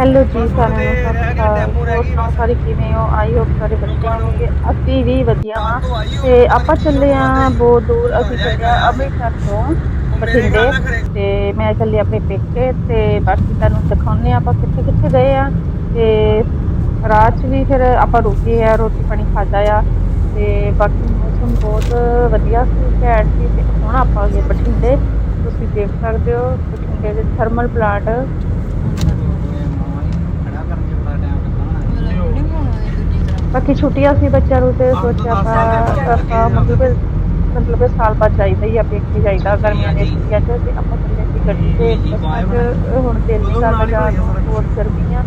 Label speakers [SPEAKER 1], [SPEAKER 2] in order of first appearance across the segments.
[SPEAKER 1] Hello ਜੀ ਸਾਰਿਆਂ ਨੂੰ ਸਤਿ ਸ਼੍ਰੀ ਅਕਾਲ। ਹੋਰ ਸੁਣਾਓ ਸਾਰੇ ਕਿਵੇਂ ਹੋ? ਆਈ ਹੋਪ ਸਾਰੇ ਵਧੀਆ ਹੋਣਗੇ। ਅਸੀਂ ਵੀ ਵਧੀਆ ਹਾਂ। ਤੇ ਆਪਾਂ ਚੱਲੇ ਆ। ਬਹੁਤ ਦੂਰ। ਅਸੀਂ ਚੱਲੇ ਆ ਅੰਮ੍ਰਿਤਸਰ ਤੋਂ ਬਠਿੰਡੇ। ਤੇ ਮੈਂ ਚੱਲੀ ਆਪਣੇ ਪੇਕੇ ਤੇ ਬਾਕੀ ਤੁਹਾਨੂੰ ਦਿਖਾਉਂਦੇ ਆ ਆਪਾਂ ਕਿੱਥੇ ਕਿੱਥੇ ਗਏ ਆ। ਤੇ ਰਾਤ ਵੀ ਫਿਰ ਆਪਾਂ ਰੁਕੇ ਆ ਰੋਟੀ ਪਾਣੀ ਖਾਦਾ ਆ। ਤੇ ਬਾਕੀ ਮੌਸਮ ਬਹੁਤ ਵਧੀਆ ਸੀ ਘੈਂਟ ਸੀ ਤੇ ਹੁਣ ਆਪਾਂ ਗਏ ਬਠਿੰਡੇ। ਤੁਸੀਂ ਦੇਖ ਸਕਦੇ ਹੋ ਬਠਿੰਡੇ ਦੇ ਥਰਮਲ ਪਲਾਂਟ ਬਾਕੀ ਛੁੱਟੀਆਂ ਸੀ ਬੱਚਿਆਂ ਨੂੰ ਤੇ ਸੋਚਿਆ ਆਪਾਂ ਆਪਾਂ ਮਤਲਬ ਮਤਲਬ ਸਾਲ ਬਾਅਦ ਜਾਈਦਾ ਹੀ ਆ ਪੇਕੇ ਜਾਈਦਾ ਗਰਮੀਆਂ ਦੀਆਂ ਛੁੱਟੀਆਂ 'ਚ ਤੇ ਆਪਾਂ ਚੱਲੇ ਸੀ ਗੱਡੀ ਤੇ ਹੁਣ ਦਿਲ ਨਹੀਂ ਕਰਦਾ ਜਾਣ ਨੂੰ ਬਹੁਤ ਗਰਮੀ ਆ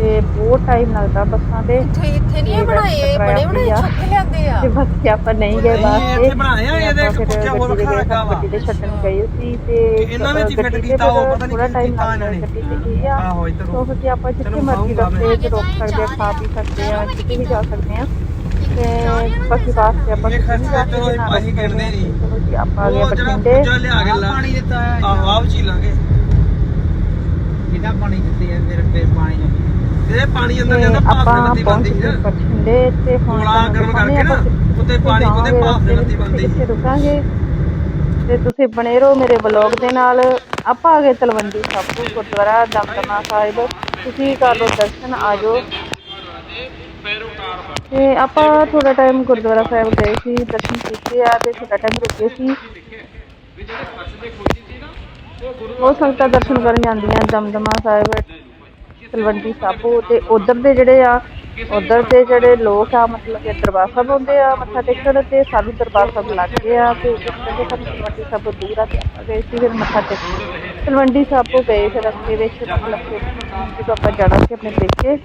[SPEAKER 1] ਤੇ ਬਹੁਤ ਟਾਈਮ ਲੱਗਦਾ ਬੱਸਾਂ ਦੇ।
[SPEAKER 2] ਇੱਥੇ ਇੱਥੇ ਨਹੀਂ ਇਹ ਬਣਾਏ? ਬੜੇ ਬੜੇ ਛੱਤ ਲਿਆਂਦੇ ਆ?
[SPEAKER 1] ਤੇ ਬਾਕੀ ਆਪਾਂ ਨਹੀਂ ਗਏ ਬਾਅਦ
[SPEAKER 3] ਇੱਥੇ ਬਣਾਏ ਆ, ਇਹਦੇ
[SPEAKER 1] ਫਿਰ
[SPEAKER 3] ਕੁੱਚਾ ਹੋਰ ਵੱਖਰਾ ਲੱਗਾ ਵਾ।
[SPEAKER 1] ਦੇ ਛੱਡਣ ਗਏ ਸੀ ਤੇ
[SPEAKER 3] ਇਹਨਾਂ ਵਿੱਚ
[SPEAKER 1] ਤੇ
[SPEAKER 3] ਕੀਤਾ ਉਹ, ਪਤਾ ਨੀ
[SPEAKER 1] ਥੋੜਾ
[SPEAKER 3] ਕੀ
[SPEAKER 1] ਟਾਈਮ
[SPEAKER 3] ਕੀਤਾ
[SPEAKER 1] ਲੱਗਦਾ
[SPEAKER 3] ਇਹਨਾਂ ਨੇ।
[SPEAKER 1] ਤੇ
[SPEAKER 3] ਆਹੋ, ਇੱਧਰ
[SPEAKER 1] ਫਿਰ ਆਪਾਂ ਜਿੱਥੇ ਮਰਜ਼ੀ ਰਸਤੇ 'ਚ ਰੁਕ ਸਕਦੇ ਆ ਖਾ ਪੀ ਸਕਦੇ ਆ ਕਿਤੇ ਵੀ ਜਾ ਸਕਦੇ ਆ। ਤੇ ਬਾਕੀ ਵਾਸਤੇ ਆਪਾਂ
[SPEAKER 3] ਇਹ ਖਰਚਾ ਚਲੋ ਅਸੀਂ ਨਹੀਂ।
[SPEAKER 1] ਆਪਾਂ ਆ ਗਏ
[SPEAKER 3] ਉਹ ਜਿਹੜਾ
[SPEAKER 1] ਬਠਿੰਡੇ।
[SPEAKER 3] ਪੁੱਜਾ ਲਿਆ ਕੇ ਲਾ
[SPEAKER 4] ਪਾਣੀ ਦਿੱਤਾ ਹੈ।
[SPEAKER 3] ਆਹੋ ਆਪ ਚੀ ਲਾਂਗੇ
[SPEAKER 4] ਇਹਦਾ ਪਾਣੀ ਦਿੱਤੇ ਆ ਫਿਰ ਫਿਰ ਪਾਣੀ
[SPEAKER 3] ਇਹ ਪਾਣੀ
[SPEAKER 1] ਤੇ
[SPEAKER 3] ਅੰਦਰ ਜਾਂਦਾ ਭਾਫ
[SPEAKER 1] ਆਪਾਂ
[SPEAKER 3] ਨਾਲ ਲੱਤੀ
[SPEAKER 1] ਪਹੁੰਚ
[SPEAKER 3] ਬੰਦੀ
[SPEAKER 1] ਗਏ ਬਠਿੰਡੇ ਤੇ ਹੁਣ
[SPEAKER 3] ਕੋਲਾ
[SPEAKER 1] ਤੁਹਾਨੂੰ
[SPEAKER 3] ਗਰਮ
[SPEAKER 1] ਦਿਖਾਉਂਦੇ
[SPEAKER 3] ਕਰਕੇ ਨਾ,
[SPEAKER 1] ਆਪਾਂ ਕਿੱਥੇ
[SPEAKER 3] ਉੱਤੇ ਪਾਣੀ, ਉੱਤੇ
[SPEAKER 1] ਜਾਵਾਂਗੇ,
[SPEAKER 3] ਭਾਫ਼ ਦੇ
[SPEAKER 1] ਰਸਤੇ
[SPEAKER 3] ਲੱਤੀ
[SPEAKER 1] ਵਿੱਚ
[SPEAKER 3] ਬਣਦੀ।
[SPEAKER 1] ਕਿੱਥੇ ਰੁਕਾਂਗੇ। ਤੇ ਤੁਸੀਂ ਬਣੇ ਰਹੋ ਮੇਰੇ ਵਲੌਗ ਦੇ ਨਾਲ। ਆਪਾਂ ਆ ਗਏ ਤਲਵੰਡੀ ਸਾਬੂ ਗੁਰਦੁਆਰਾ ਦਮਦਮਾ ਸਾਹਿਬ। ਤੁਸੀਂ ਕਰ ਲਓ ਦਰਸ਼ਨ ਆਜੋ ਤੇ ਆਪਾਂ ਥੋੜਾ ਟਾਈਮ ਗੁਰਦੁਆਰਾ ਸਾਹਿਬ ਗਏ ਸੀ ਦਰਸ਼ਨ ਕੀਤੇ ਆ ਤੇ ਥੋੜਾ ਟਾਈਮ ਰੁਕੇ ਸੀ। ਬਹੁਤ ਸੰਗਤਾਂ ਦਰਸ਼ਨ ਕਰਨ ਜਾਂਦੀਆਂ ਦਮਦਮਾ ਸਾਹਿਬ। ਤਲਵੰਡੀ ਸਾਬੋ ਤੇ ਉਧਰ ਦੇ ਜਿਹੜੇ ਆ, ਉਧਰ ਦੇ ਜਿਹੜੇ ਲੋਕ ਆ, ਮਤਲਬ ਕਿ ਦਰਬਾਰ ਸਾਹਿਬ ਆਉਂਦੇ ਆ, ਮੱਥਾ ਟੇਕਣ ਤੇ ਸਾਨੂੰ ਦਰਬਾਰ ਸਾਹਿਬ ਲੱਗਦੇ ਆ ਤੇ ਇਸ ਸਾਨੂੰ ਤਲਵੰਡੀ ਸਾਬੋ ਦੂਰ ਆ ਗਏ ਸੀ ਫਿਰ ਮੱਥਾ ਟੇਕਣ। ਤਲਵੰਡੀ ਸਾਬੋ ਗਏ ਫਿਰ ਰਸਤੇ ਵਿੱਚ, ਮਤਲਬ ਕਿ ਜਦੋਂ ਆਪਾਂ ਜਾਣਾ ਸੀ ਆਪਣੇ ਪੇਕੇ,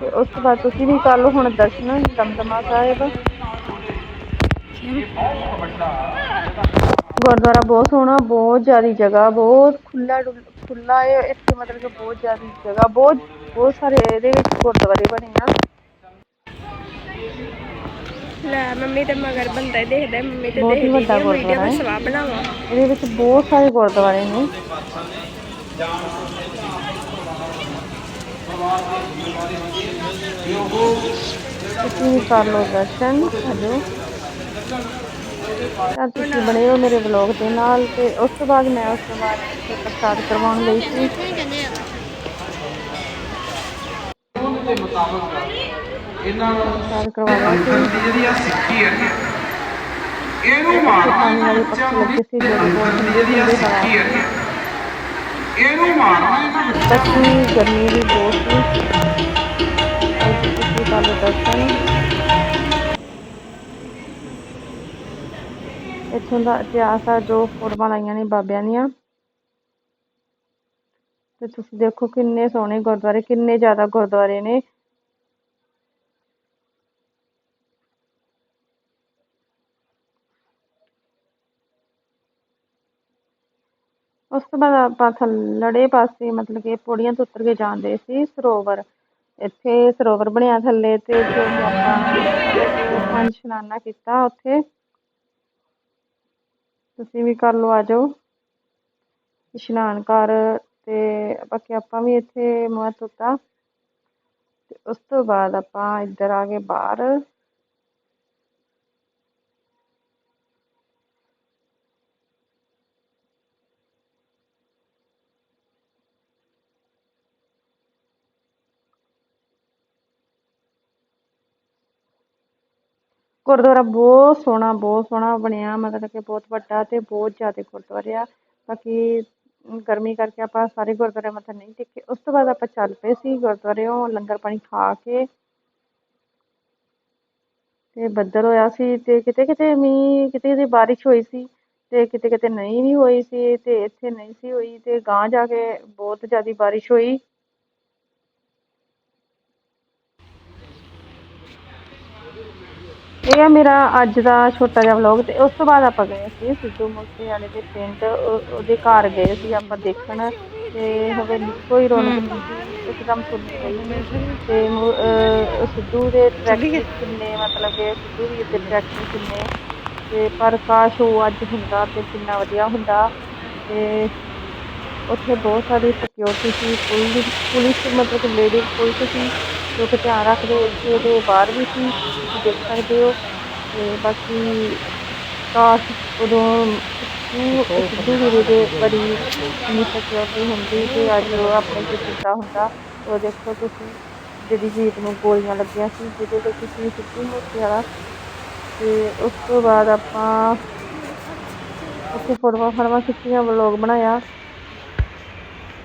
[SPEAKER 1] ਤੇ ਉਸ ਤੋਂ ਬਾਅਦ ਤੁਸੀਂ ਵੀ ਕਰ ਲਓ ਹੁਣ ਦਰਸ਼ਨ ਦਮਦਮਾ ਸਾਹਿਬ। ਗੁਰਦੁਆਰਾ ਬਹੁਤ ਸੋਹਣਾ, ਬਹੁਤ ਜ਼ਿਆਦੀ ਜਗ੍ਹਾ, ਬਹੁਤ ਖੁੱਲਾ ਖੁੱਲਾ ਹੈ ਇੱਥੇ ਮਤਲਬ ਕਿ ਬਹੁਤ ਜ਼ਿਆਦੀ ਜਗ੍ਹਾ ਬਹੁਤ ਬਹੁਤ ਸਾਰੇ ਇਹਦੇ ਵਿੱਚ ਗੁਰਦੁਆਰੇ ਬਣੇ ਆ।
[SPEAKER 2] ਲੈ ਮੰਮੀ ਤੇ ਮਗਰ ਬੰਦਾ ਹੀ ਦੇਖਦਾ ਮੰਮੀ ਤੇ
[SPEAKER 1] ਬਹੁਤ ਹੀ
[SPEAKER 2] ਦੇਖਦੀ
[SPEAKER 1] ਵੱਡਾ
[SPEAKER 2] ਆ ਵੀਡੀਓ
[SPEAKER 1] ਗੁਰਦੁਆਰਾ ਹੈ।
[SPEAKER 2] ਸਵਾ ਬਣਾਵਾਂ।
[SPEAKER 1] ਇਹਦੇ ਵਿੱਚ ਬਹੁਤ ਸਾਰੇ ਗੁਰਦੁਆਰੇ ਨੇ। ਤੁਸੀਂ ਕਰ ਲਓ ਦਰਸ਼ਨ ਹਜੋ ਤਾਂ ਤੁਸੀਂ ਬਣੇ ਹੋ ਮੇਰੇ ਵਲੌਗ ਦੇ ਨਾਲ ਤੇ ਉਸ ਤੋਂ ਬਾਅਦ ਮੈਂ ਉਸ ਤੋਂ ਬਾਅਦ ਪ੍ਰਸਾਦ ਕਰਵਾਉਣ ਗਈ ਸੀ
[SPEAKER 3] ਇਹਨਾਂ ਨੂੰ
[SPEAKER 1] ਪ੍ਰਸਾਦ ਕਰਵਾਉਣਾ ਸੀ
[SPEAKER 3] ਦੀ ਜਿਹੜੀ ਆ ਸਿੱਖੀ ਹੈ ਇਹਨੂੰ ਮਾਰਨਾ
[SPEAKER 1] ਪਾਣੀ ਵਾਲੇ ਪੱਖੇ ਲੱਗੇ ਸੀ ਜਿਹੜੇ ਬਹੁਤ
[SPEAKER 3] ਜਿਹੜੀ ਆ ਸਿੱਖੀ ਹੈ ਇਹਨੂੰ ਮਾਰਨਾ ਇਹਨਾਂ ਨੂੰ
[SPEAKER 1] ਬਾਕੀ ਗਰਮੀ ਵੀ ਬਹੁਤ ਸੀ ਅੱਜ ਤੁਸੀਂ ਕਰ ਲਓ ਇੱਥੋਂ ਦਾ ਇਤਿਹਾਸ ਆ, ਜੋ ਫੋਟੋਆਂ ਲਾਈਆਂ ਨੇ ਬਾਬਿਆਂ ਦੀਆਂ। ਤੇ ਤੁਸੀਂ ਦੇਖੋ ਕਿੰਨੇ ਸੋਹਣੇ ਗੁਰਦੁਆਰੇ, ਕਿੰਨੇ ਜ਼ਿਆਦਾ ਗੁਰਦੁਆਰੇ ਨੇ। ਉਸ ਤੋਂ ਬਾਅਦ ਆਪਾਂ ਥੱਲੜੇ ਪਾਸੇ ਮਤਲਬ ਕਿ ਪੌੜੀਆਂ ਤੋਂ ਉੱਤਰ ਕੇ ਜਾਂਦੇ ਸੀ, ਸਰੋਵਰ। ਇੱਥੇ ਸਰੋਵਰ ਬਣਿਆ ਥੱਲੇ ਤੇ ਉੱਥੇ ਆਪਾਂ ਪੰਜ ਇਸ਼ਨਾਨਾ ਕੀਤਾ ਉੱਥੇ। ਤੁਸੀਂ ਵੀ ਕਰ ਲਓ, ਆ ਜਾਓ। ਇਸ਼ਨਾਨ ਕਰ ਤੇ ਬਾਕੀ ਆਪਾਂ ਵੀ ਇੱਥੇ ਮੂੰਹ ਧੋਤਾ ਤੇ ਉਸ ਤੋਂ ਬਾਅਦ ਆਪਾਂ ਇੱਧਰ ਆ ਗਏ ਬਾਹਰ। ਗੁਰਦੁਆਰਾ ਬਹੁਤ ਸੋਹਣਾ ਬਹੁਤ ਸੋਹਣਾ ਬਣਿਆ, ਮਤਲਬ ਕਿ ਬਹੁਤ ਵੱਡਾ ਤੇ ਬਹੁਤ ਜ਼ਿਆਦਾ ਗੁਰਦੁਆਰੇ ਆ। ਬਾਕੀ ਗਰਮੀ ਕਰਕੇ ਆਪਾਂ ਸਾਰੇ ਗੁਰਦੁਆਰੇ ਮੱਥਾ ਨਹੀਂ ਟੇਕੇ। ਉਸ ਤੋਂ ਬਾਅਦ ਆਪਾਂ ਚੱਲ ਪਏ ਸੀ ਗੁਰਦੁਆਰਿਓਂ ਲੰਗਰ ਪਾਣੀ ਖਾ ਕੇ। ਤੇ ਬੱਦਲ ਹੋਇਆ ਸੀ ਤੇ ਕਿਤੇ ਕਿਤੇ ਮੀਂਹ, ਕਿਤੇ ਕਿਤੇ ਬਾਰਿਸ਼ ਹੋਈ ਸੀ ਤੇ ਕਿਤੇ ਕਿਤੇ ਨਹੀਂ ਵੀ ਹੋਈ ਸੀ ਤੇ ਇੱਥੇ ਨਹੀਂ ਸੀ ਹੋਈ ਤੇ ਗਾਂਹ ਜਾ ਕੇ ਬਹੁਤ ਜ਼ਿਆਦਾ ਬਾਰਿਸ਼ ਹੋਈ। ਇਹ ਆ ਮੇਰਾ ਅੱਜ ਦਾ ਛੋਟਾ ਜਿਹਾ ਵਲੌਗ ਤੇ ਉਸ ਤੋਂ ਬਾਅਦ ਆਪਾਂ ਗਏ ਸੀ ਸਿੱਧੂ ਮੂਸੇਵਾਲੇ ਦੇ ਪਿੰਡ ਉਹ- ਉਹਦੇ ਘਰ ਗਏ ਸੀ ਆਪਾਂ ਦੇਖਣ ਤੇ ਹਵੇਲੀ ਕੋਈ ਰੌਣਕ ਨਹੀਂ ਸੀ ਇੱਕਦਮ ਸੁੰਨੀ ਗਈ ਤੇ ਮੁ- ਅਹ ਸਿੱਧੂ ਦੇ ਟਰੈਕ ਕਿੰਨੇ ਮਤਲਬ ਕਿ ਸਿੱਧੂ ਦੀ ਦੇ ਟਰੈਕ ਕਿੰਨੇ। ਤੇ ਪਰ ਕਾਸ਼ ਉਹ ਅੱਜ ਹੁੰਦਾ ਤੇ ਕਿੰਨਾ ਵਧੀਆ ਹੁੰਦਾ। ਤੇ ਉੱਥੇ ਬਹੁਤ ਸਾਰੀ ਸਿਕਿਉਰਿਟੀ ਸੀ ਪੁਲਿਸ ਪੁਲਿਸ ਮਤਲਬ ਕਿ ਲੇਡੀ ਪੁਲਿਸ ਸੀ। ਜੋ ਕਿ ਧਿਆਨ ਰੱਖਦੇ ਇੱਥੇ ਬਾਹਰ ਵੀ ਸੀ ਤੁਸੀਂ ਦੇਖ ਸਕਦੇ ਹੋ। ਤੇ ਬਾਕੀ ਕਾਸ਼ ਉਦੋਂ ਸਿੱਧੂ ਗੁਰੂ ਦੇ ਬੜੀ ਇੰਨੀ ਹੁੰਦੀ ਤੇ ਅੱਜ ਉਹ ਆਪਣੇ ਤੇ ਕੀਤਾ ਹੁੰਦਾ। ਉਹ ਦੇਖੋ ਤੁਸੀਂ, ਜਿਹੜੀ ਜੀਤ ਨੂੰ ਗੋਲੀਆਂ ਲੱਗੀਆਂ ਸੀ, ਜਿਹਦੇ ਵਿੱਚ ਤੁਸੀਂ ਸਿੱਧੂ ਮੂਸੇਵਾਲਾ। ਤੇ ਉਸ ਤੋਂ ਬਾਅਦ ਆਪਾਂ ਉੱਥੇ ਫੋਟੋਆਂ ਫੜਵਾ ਖਿੱਚੀਆਂ ਵਲੋਗ ਬਣਾਇਆ।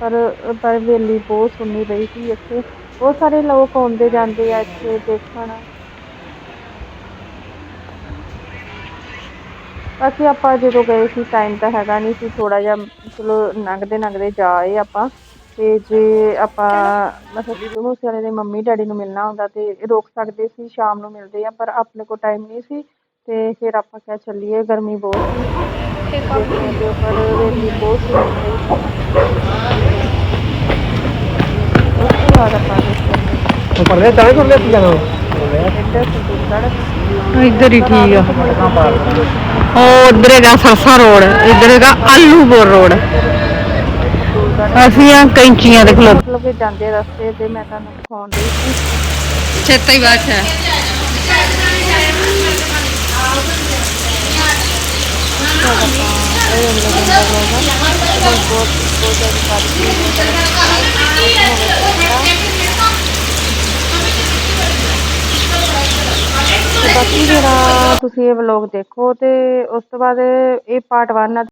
[SPEAKER 1] ਪਰ ਪਰ ਹਵੇਲੀ ਬਹੁਤ ਸੁੰਨੀ ਪਈ ਸੀ ਇੱਥੇ। ਬਹੁਤ ਸਾਰੇ ਲੋਕ ਆਉਂਦੇ ਜਾਂਦੇ ਆ ਇੱਥੇ ਦੇਖਣ। ਬਾਕੀ ਆਪਾਂ ਜਦੋਂ ਗਏ ਸੀ ਟਾਈਮ ਤਾਂ ਹੈਗਾ ਨਹੀਂ ਸੀ ਥੋੜਾ ਜਿਹਾ ਚਲੋ ਲੰਘਦੇ ਲੰਘਦੇ ਜਾਏ ਆਪਾਂ। ਤੇ ਜੇ ਆਪਾਂ ਮਤਲਬ ਸਿੱਧੂ ਮੂਸੇਵਾਲੇ ਦੇ ਮੰਮੀ ਡੈਡੀ ਨੂੰ ਮਿਲਣਾ ਹੁੰਦਾ ਤੇ ਰੋਕ ਸਕਦੇ ਸੀ, ਸ਼ਾਮ ਨੂੰ ਮਿਲਦੇ ਆ, ਪਰ ਆਪਣੇ ਕੋਲ ਟਾਈਮ ਨਹੀਂ ਸੀ। ਤੇ ਫਿਰ ਆਪਾਂ ਕਿਹਾ ਚੱਲੀਏ, ਗਰਮੀ ਬਹੁਤ ਸੀ। ਦੇਖਦੇ ਪਰ ਹਵੇਲੀ ਬਹੁਤ ਸੁੰਨੀ ਪਈ ਉਸ ਤੋਂ ਬਾਅਦ ਆਪਾਂ ਦੇਖਿਆ
[SPEAKER 4] ਪਰਲੇ ਤਾਂ ਕੋਲ ਲੈ ਜਾਣਾ
[SPEAKER 1] ਇੱਧਰ
[SPEAKER 5] ਹੀ ਠੀਕ ਆ। ਉਹ ਉਧਰ ਹੈਗਾ ਸਰਸਾ ਰੋਡ ਇੱਧਰ ਹੈਗਾ ਆਲੂਪੁਰ ਰੋਡ। ਅਸੀਂ ਆ ਕੈਂਚੀਆਂ ਦੇ ਖਲੋ
[SPEAKER 1] ਮਤਲਬ ਕਿ ਜਾਂਦੇ ਰਸਤੇ ਤੇ ਮੈਂ ਤੁਹਾਨੂੰ ਦਿਖਾਉਣ ਡਈ ਸੀ।
[SPEAKER 5] ਚੇਤਾ ਹੀ ਬਾਤ ਹੈ।
[SPEAKER 1] ਬਹੁਤ ਬਹੁਤ ਬਹੁਤ ਜ਼ਿਆਦਾ ਬਾਕੀ ਜਿਹੜਾ ਤੁਸੀਂ ਇਹ ਵਲੌਗ ਦੇਖੋ ਤੇ ਉਸ ਤੋਂ ਬਾਅਦ ਇਹ ਪਾਰਟ 1 ਆ